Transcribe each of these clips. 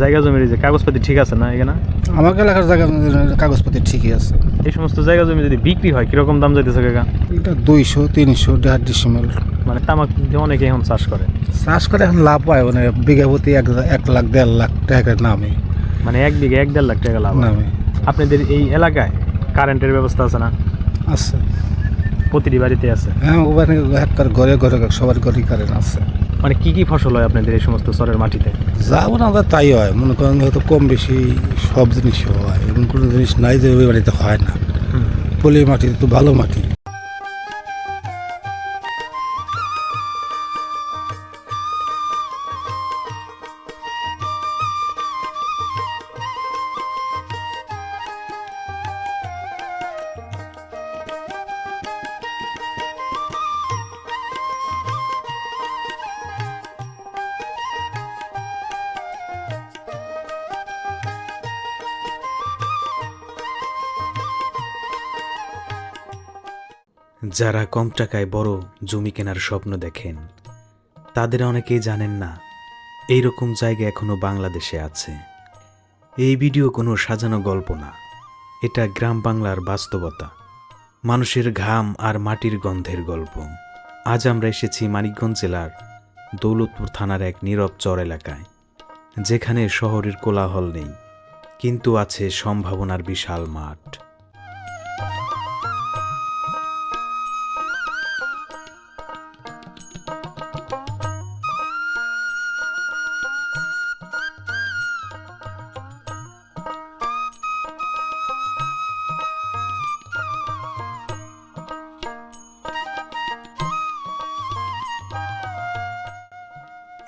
জায়গা জমির যে কাগজপাতি ঠিক আছে না এখানে? আমাকে এলাকার জায়গা কাগজপাতি ঠিকই আছে। এই সমস্ত জায়গা জমি যদি বিক্রি হয় কীরকম দাম যাইতেছে কাকা? এটা দুইশো তিনশো দেড় ডিসিমেল। মানে তামাক দিয়ে অনেকে এখন চাষ করে। চাষ করে এখন লাভ পায় মানে বিঘা প্রতি এক এক লাখ দেড় লাখ টাকার নামে। মানে এক বিঘা এক দেড় লাখ টাকা লাভ নামে। আপনাদের এই এলাকায় কারেন্টের ব্যবস্থা আছে না? আছে। প্রতিটি বাড়িতে আছে? হ্যাঁ ওখানে ঘরে ঘরে সবার ঘরেই কারেন্ট আছে। মানে কি কি ফসল হয় আপনাদের এই সমস্ত চরের মাটিতে? যা বলে আমাদের তাই হয়। মনে করেন হয়তো কম বেশি সব জিনিস হয়। এবং কোনো জিনিস নাই যে ওই বাড়িতে হয় না। পলি মাটি তো ভালো মাটি। যারা কম টাকায় বড় জমি কেনার স্বপ্ন দেখেন, তাদের অনেকেই জানেন না এই রকম জায়গা এখনও বাংলাদেশে আছে। এই ভিডিও কোনো সাজানো গল্প না, এটা গ্রাম বাংলার বাস্তবতা, মানুষের ঘাম আর মাটির গন্ধের গল্প। আজ আমরা এসেছি মানিকগঞ্জ জেলার দৌলতপুর থানার এক নীরব চর এলাকায়, যেখানে শহরের কোলাহল নেই, কিন্তু আছে সম্ভাবনার বিশাল মাঠ।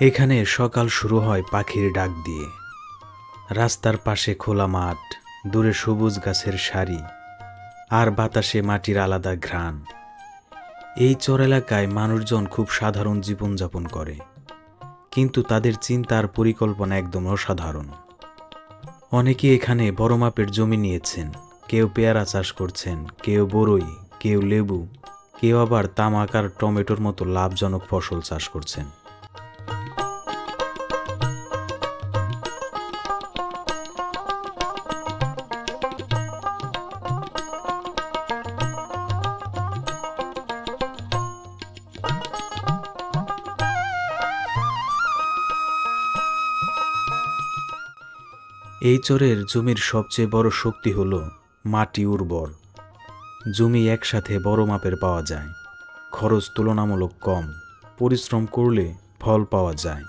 এখানে সকাল শুরু হয় পাখির ডাক দিয়ে। রাস্তার পাশে খোলা মাঠ, দূরে সবুজ গাছের সারি, আর বাতাসে মাটির আলাদা ঘ্রাণ। এই চর এলাকায় মানুষজন খুব সাধারণ জীবনযাপন করে, কিন্তু তাদের চিন্তার পরিকল্পনা একদম অসাধারণ। অনেকে এখানে বড় মাপের জমি নিয়েছেন, কেউ পেয়ারা চাষ করছেন, কেউ বড়ই কেউ লেবু, কেউ আবার তামাক আর টমেটোর মতো লাভজনক ফসল চাষ করছেন। এই চরের জমির সবচেয়ে বড় শক্তি হল মাটি উর্বর। জমি একসাথে বড় মাপের পাওয়া যায়। খরচ তুলনামূলক কম। পরিশ্রম করলে ফল পাওয়া যায়।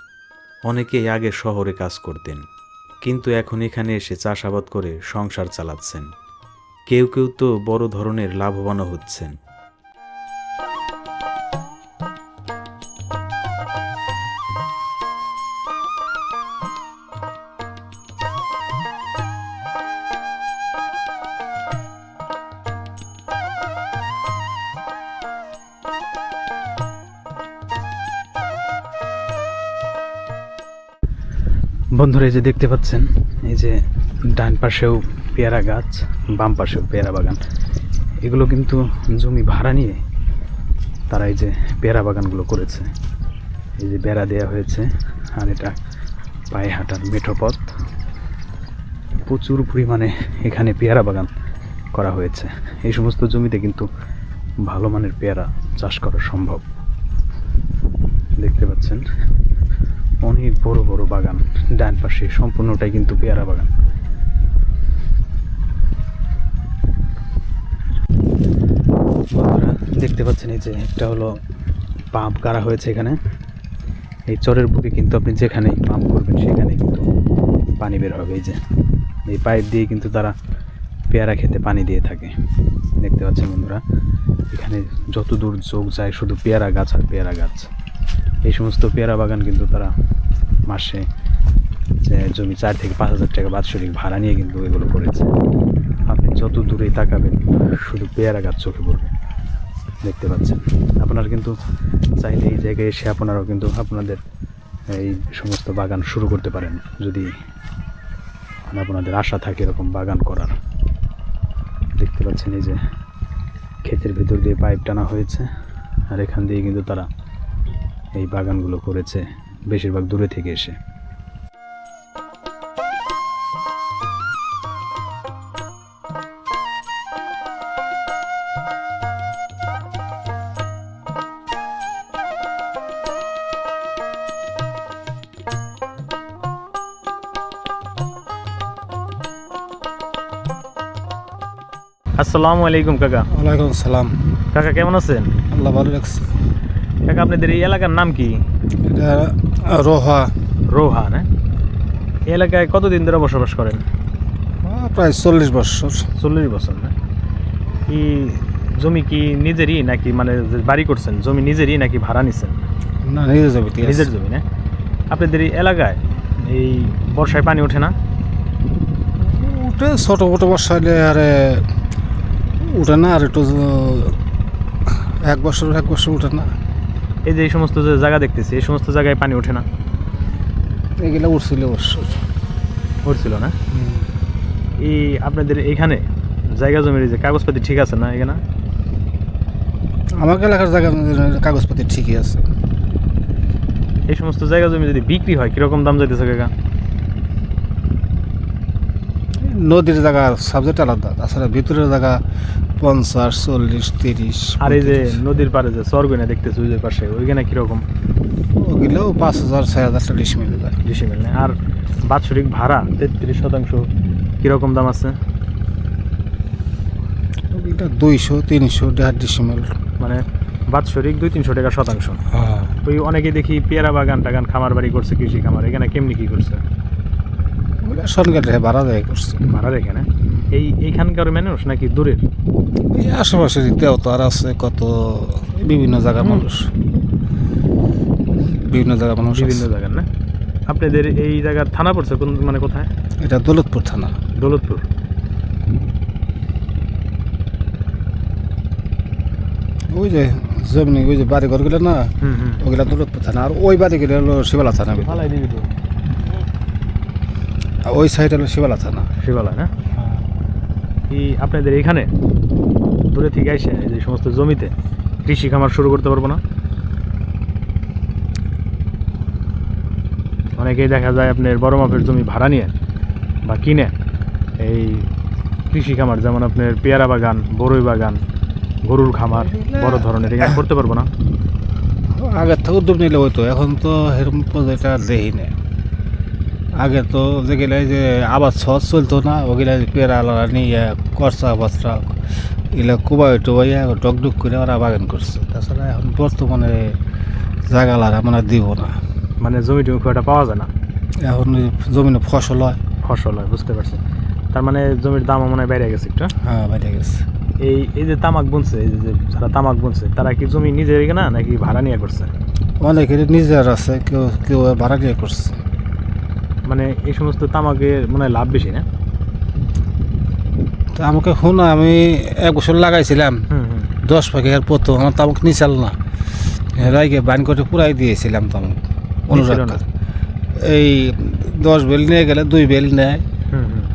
অনেকেই আগে শহরে কাজ করতেন, কিন্তু এখন এখানে এসে চাষাবাদ করে সংসার চালাচ্ছেন। কেউ কেউ তো বড় ধরনের লাভবানও হচ্ছেন। বন্ধুরা, এই যে দেখতে পাচ্ছেন, এই যে ডান পাশেও পেয়ারা গাছ, বাম পাশেও পেয়ারা বাগান। এগুলো কিন্তু জমি ভাড়া নিয়ে তারা এই যে পেয়ারা বাগানগুলো করেছে। এই যে বেড়া দেওয়া হয়েছে, আর এটা পায়ে হাঁটার মেঠো পথ। প্রচুর পরিমাণে এখানে পেয়ারা বাগান করা হয়েছে। এই সমস্ত জমিতে কিন্তু ভালো মানের পেয়ারা চাষ করা সম্ভব। দেখতে পাচ্ছেন অনেক বড় বড় বাগান। ডান পাশে সম্পূর্ণটাই কিন্তু পেয়ারা বাগান। দেখতে পাচ্ছেন এই যে একটা হলো পাম্প করা হয়েছে এখানে। এই চরের বুকে কিন্তু আপনি যেখানেই পাম্প করবেন সেখানে কিন্তু পানি বের হবে এই যে। এই পাইপ দিয়ে কিন্তু তারা পেয়ারা খেতে পানি দিয়ে থাকে। দেখতে পাচ্ছেন বন্ধুরা, এখানে যত দূর চোখ যায় শুধু পেয়ারা গাছ আর পেয়ারা গাছ। এই সমস্ত পেয়ারা বাগান কিন্তু তারা মাসে জমি চার থেকে পাঁচ হাজার টাকা বাৎসরিক ভাড়া নিয়ে কিন্তু এগুলো করেছে। আপনি যত দূরেই তাকাবেন, শুধু পেয়ারা গাছ চোখে পড়বে। দেখতে পাচ্ছেন। আপনার কিন্তু চাইলে এই জায়গায় এসে আপনারাও কিন্তু আপনাদের এই সমস্ত বাগান শুরু করতে পারেন, যদি আপনাদের আশা থাকে এরকম বাগান করার। দেখতে পাচ্ছেন এই যে ক্ষেতের ভিতর দিয়ে পাইপ টানা হয়েছে, আর এখান দিয়ে কিন্তু তারা এই বাগানগুলো করেছে বেশিরভাগ দূরে থেকে এসে। আসসালামু আলাইকুম কাকা। ওয়ালাইকুম আসসালাম। কাকা কেমন আছেন? আল্লাহ ভালো রাখছি। কাকা আপনাদের এই এলাকার নাম কি? এটা রোহা। রোহা না? এই এলাকায় কতদিন ধরে বসবাস করেন? প্রায় চল্লিশ বছর। চল্লিশ বছর না? কি জমি কি নিজেরই নাকি মানে বাড়ি করছেন জমি নিজেরই নাকি ভাড়া নিছেন? না নিজে যাবে নিজের জমি না? আপনাদের এই এলাকায় এই বর্ষায় পানি ওঠে না? উঠে ছোটো মোটো বর্ষা হলে আরে উঠে না আর একটু এক বছর এক বছর উঠে না। এই যে এই সমস্ত যে জায়গা দেখতেছি এই সমস্ত জায়গায় পানি ওঠে না। এগুলো উঠছিল উঠছিল না? এই আপনাদের এখানে জায়গা জমির যে কাগজপাতি ঠিক আছে না এখানে? আমাকে এলাকার জায়গা কাগজপাতি ঠিকই আছে। এই সমস্ত জায়গা জমি যদি বিক্রি হয় কীরকম দাম যাইতেছে কাকা? নদীর জায়গা সাবজেক্ট আলাদা তাছাড়া ভিতরের জায়গা পঞ্চাশ চল্লিশ তিরিশ আর এই যে নদীর পাড়ে যে সরগইনা দেখতেছি ওই যে পাশে ওইখানে কীরকম? ওগুলো পাঁচ হাজার ছয় হাজার ডিস মিলে যায়। ডিসিমেল নেই আর বাৎসরিক ভাড়া তেত্রিশ শতাংশ কীরকম দাম আছে? ওগুলো দুইশো তিনশো দেড় ডিসিমেল মানে বাৎসরিক দুই তিনশো টাকা শতাংশ। হ্যাঁ। ওই অনেকে দেখি পেয়ারা বাগান টাগান খামার বাড়ি করছে কৃষি খামার এখানে কেমনি কি করছে? ওগুলো সরকার ভাড়া দেয় করছে। ভাড়ার এখানে? এই এইখানকার মানুষ নাকি দূরের? এই আশেপাশের দেওতার আছে কত বিভিন্ন জায়গার মানুষ। বিভিন্ন জায়গার মানুষ বিভিন্ন আছে। জায়গার না? আপনাদের এই জায়গার থানা পড়ছে কোন মানে কোথায়? এটা দৌলতপুর থানা। দৌলতপুর। ওই যে জমিনি ওই যে বাড়ি ঘরগুলো না হুম হুম। ওগুলা দৌলতপুর থানা। আর ওই বাড়িগুলো হলো শিবালা থানা ফালাই দিবি তো আর ওই সাইড হলো শিবালা থানা। শিবালয় না কি আপনাদের এখানে? দূরে থেকে এই যে সমস্ত জমিতে? কৃষি খামার শুরু করতে পারব না? অনেকেই দেখা যায় আপনার বড় মাপের জমি ভাড়া নিয়ে বা কিনে। এই কৃষি খামার যেমন আপনার পেয়ারা বাগান বড়ই বাগান গরুর খামার বড় ধরনের এখানে করতে পারব না? আগের থেকে উদ্যোগ নিলে হইতো এখন তো এরকম প্রজেক্ট আর দেখি না আগে তো যেগুলো এই যে আবার সহজ চলতো না ওগুলা পেয়ারা আলাদা নিয়ে করচা বাচ্চা এগুলো কুবাই টুবাইয়া ডকডুক করে ওরা বাগান করছে। তাছাড়া এখন বর্তমানে জায়গা লাগা মানে দিব না। মানে জমি টমি খুব একটা পাওয়া যায় না? এখন জমিনে ফসল হয়। ফসল হয় বুঝতে পারছি। তার মানে জমির দামও মনে হয় বেড়ে গেছে একটু? হ্যাঁ বেড়ে গেছে। এই এই যে তামাক বুনছে এই যে যারা তামাক বুনছে তারা কি জমি নিজের না নাকি ভাড়া নিয়ে করছে? অনেকের নিজের আছে কেউ কেউ ভাড়া নিয়ে করছে। মানে এই সমস্ত তামাকের মানে লাভ বেশি না? তো আমাকে শোনা আমি এক বছর লাগাইছিলাম। দশ পাখি আর প্রথম আমার তামুক নিচাল না। রাইকে বান করে পুরাই দিয়েছিলাম তামুক অনুরাগ? করে। এই দশ বেল নিয়ে গেলে দুই বেল নেয়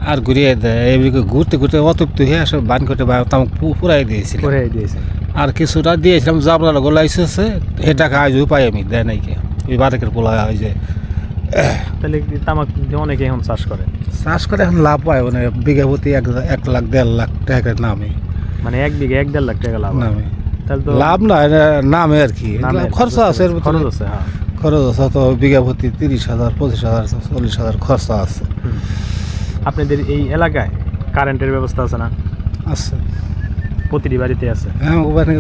আর ঘুরিয়ে দেয়। এইদিকে ঘুরতে ঘুরতে অতপ্ত হয়ে আসে বান করে বা- তামুক পুরাই দিয়েছিলাম। করে দিয়েছে। আর কিছুটা দিয়েছিলাম জাবরা লগো লাইসেন্সে এ টাকা আজও পাই আমি দেয় নাই কে। ওই বারেকের পোলা ওই যে তাহলে তামাক দিয়ে অনেকে এখন চাষ করে? চাষ করে এখন লাভ পায় মানে বিঘা প্রতি এক এক লাখ দেড় লাখ টাকার নামে। মানে এক বিঘে এক দেড় লাখ টাকা লাভ নামে। তাহলে তো লাভ না নামে আর কি। খরচা আছে। খরচ আছে হ্যাঁ। খরচ আছে তো বিঘা প্রতি তিরিশ হাজার পঁচিশ হাজার চল্লিশ হাজার খরচা আছে। আপনাদের এই এলাকায় কারেন্টের ব্যবস্থা আছে না? আছে। প্রতিটি বাড়িতে আছে? হ্যাঁ ওখানে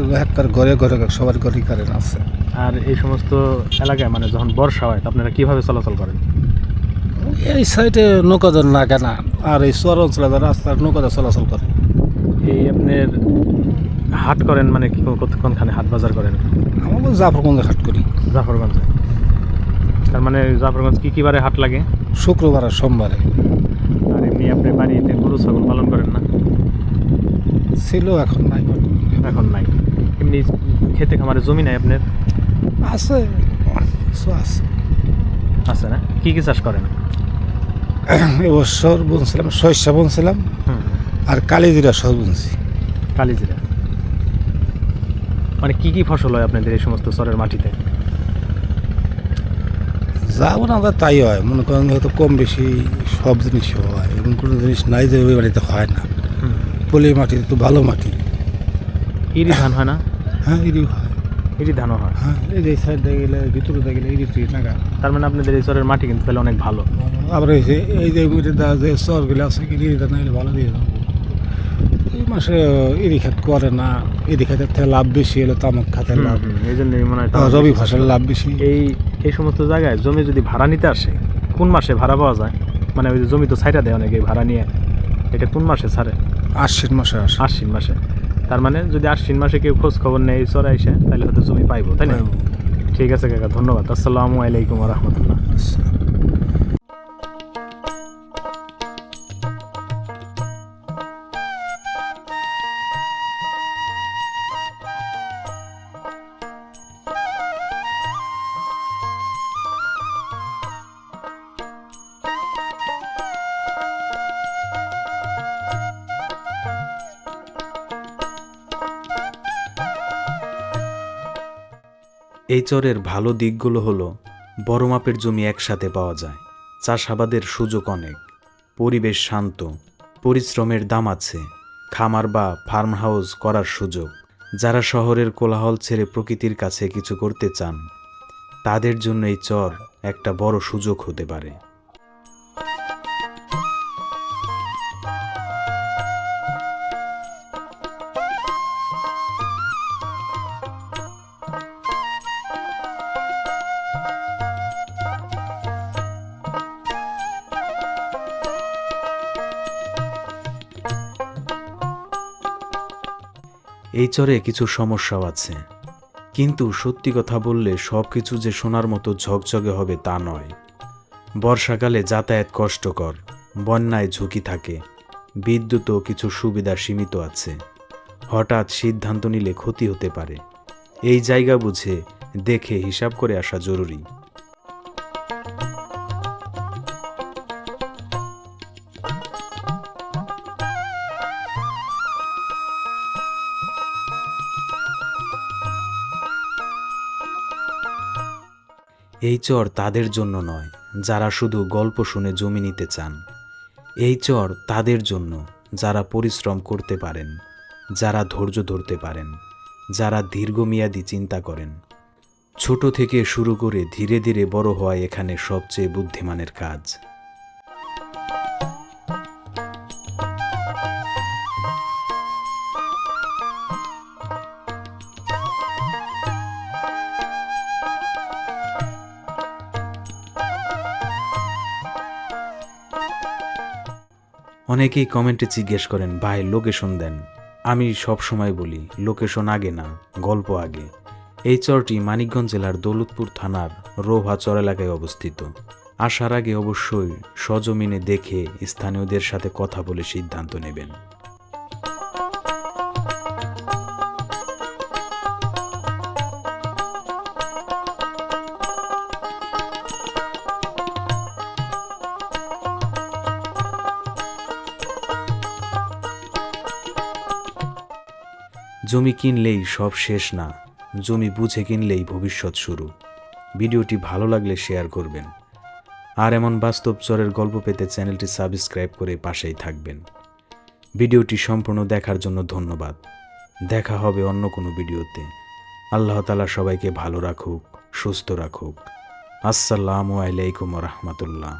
ঘরে ঘরে সবার ঘরেই কারেন্ট আছে। আর এই সমস্ত এলাকায় মানে যখন বর্ষা হয় তো আপনারা কীভাবে চলাচল করেন? এই সাইডে নৌকাদের না কেনা আর এই শহর অঞ্চলে রাস্তার নৌকাদের চলাচল করে। এই আপনার হাট করেন মানে কি কতক্ষণখানে হাট বাজার করেন? আমরা জাফরগঞ্জে হাট করি। জাফরগঞ্জে। তার মানে জাফরগঞ্জ কী কী বারে হাট লাগে? শুক্রবার আর সোমবারে। আর এমনি আপনি বাড়িতে গরু ছাগল পালন করেন না? ছিল এখন নাই এখন নাই। এমনি খেতে খামারে জমি নাই আপনার? আছে কিছু আছে। আছে না? কি কি চাষ করেন? এবছর বুনছিলাম শস্য বুনছিলাম আর কালিজিরা সহ বুনছি। কালিজিরা। মানে কি কি ফসল হয় আপনাদের এই সমস্ত চরের মাটিতে? যা আমরা তাই হয় মনে করেন হয়তো কম বেশি সব জিনিসই হয় এমন কোনো জিনিস নাই যে ওই বাড়িতে হয় না। পলি মাটি তো ভালো মাটি। ইরি ধান হয় না? হ্যাঁ ইরি হয়। ইরি ধানও হয়। হ্যাঁ এই যে সাইড দিয়ে গেলে ভিতরে দিয়ে গেলে ইরি তুই তার মানে আপনাদের এই চরের মাটি কিন্তু তাহলে অনেক ভালো। আবার যে এই যে দা যে চরগুলো আছে কি ইরি নাইলে ভালো দিয়ে দেবো। এই মাসে ইরি খাত করে না ইরি খাতের থেকে লাভ বেশি হলে তামাক খাতের লাভ। এই জন্যই মনে হয় রবি ফসলের লাভ বেশি। এই এই সমস্ত জায়গায় জমি যদি ভাড়া নিতে আসে কোন মাসে ভাড়া পাওয়া যায়? মানে ওই যে জমি তো সাইডা দেয় অনেকে ভাড়া নিয়ে। এটা কোন মাসে ছাড়ে? আশ্বিন মাসে আসে। আশ্বিন মাসে। তার মানে যদি আশ্বিন মাসে কেউ খোঁজ খবর নেই চরে এসে তাহলে হয়তো জমি পাইবো তাই না? ঠিক আছে কাকা ধন্যবাদ। আসসালামু আলাইকুম রহমতুল্লাহ। এই চরের ভালো দিকগুলো হলো, বড় মাপের জমি একসাথে পাওয়া যায়, চাষাবাদের সুযোগ অনেক, পরিবেশ শান্ত, পরিশ্রমের দাম আছে, খামার বা ফার্ম হাউস করার সুযোগ, যারা শহরের কোলাহল ছেড়ে প্রকৃতির কাছে কিছু করতে চান, তাদের জন্য এই চর একটা বড় সুযোগ হতে পারে। এই চরে কিছু সমস্যাও আছে। কিন্তু সত্যি কথা বললে সব কিছু যে শোনার মতো ঝকঝকে হবে তা নয়। বর্ষাকালে যাতায়াত কষ্টকর, বন্যায় ঝুঁকি থাকে বিদ্যুৎও কিছু সুবিধা সীমিত আছে। হঠাৎ সিদ্ধান্ত নিলে ক্ষতি হতে পারে। এই জায়গা বুঝে, দেখে হিসাব করে আসা জরুরি। এই চর তাদের জন্য নয়, যারা শুধু গল্প শুনে জমি নিতে চান। এই চর তাদের জন্য, যারা পরিশ্রম করতে পারেন, যারা ধৈর্য ধরতে পারেন, যারা দীর্ঘমেয়াদী চিন্তা করেন। ছোট থেকে শুরু করে ধীরে ধীরে বড় হওয়া এখানে সবচেয়ে বুদ্ধিমানের কাজ। অনেকেই কমেন্টে জিজ্ঞেস করেন, ভাই, লোকেশন দেন। আমি সব সময় বলি, লোকেশন আগে না, গল্প আগে। এই চরটি মানিকগঞ্জ জেলার দৌলতপুর থানার রোভা চর এলাকায় অবস্থিত। আসার আগে অবশ্যই সজমিনে দেখে স্থানীয়দের সাথে কথা বলে সিদ্ধান্ত নেবেন। জমি কিনলেই সব শেষ না, জমি বুঝে কিনলেই ভবিষ্যৎ শুরু। ভিডিওটি ভালো লাগলে শেয়ার করবেন। আর এমন বাস্তব চরের গল্প পেতে চ্যানেলটি সাবস্ক্রাইব করে পাশেই থাকবেন। ভিডিওটি সম্পূর্ণ দেখার জন্য ধন্যবাদ। দেখা হবে অন্য কোনো ভিডিওতে। আল্লাহ তালা সবাইকে ভালো রাখুক, সুস্থ রাখুক। আসসালামু আলাইকুম রহমতুল্লাহ।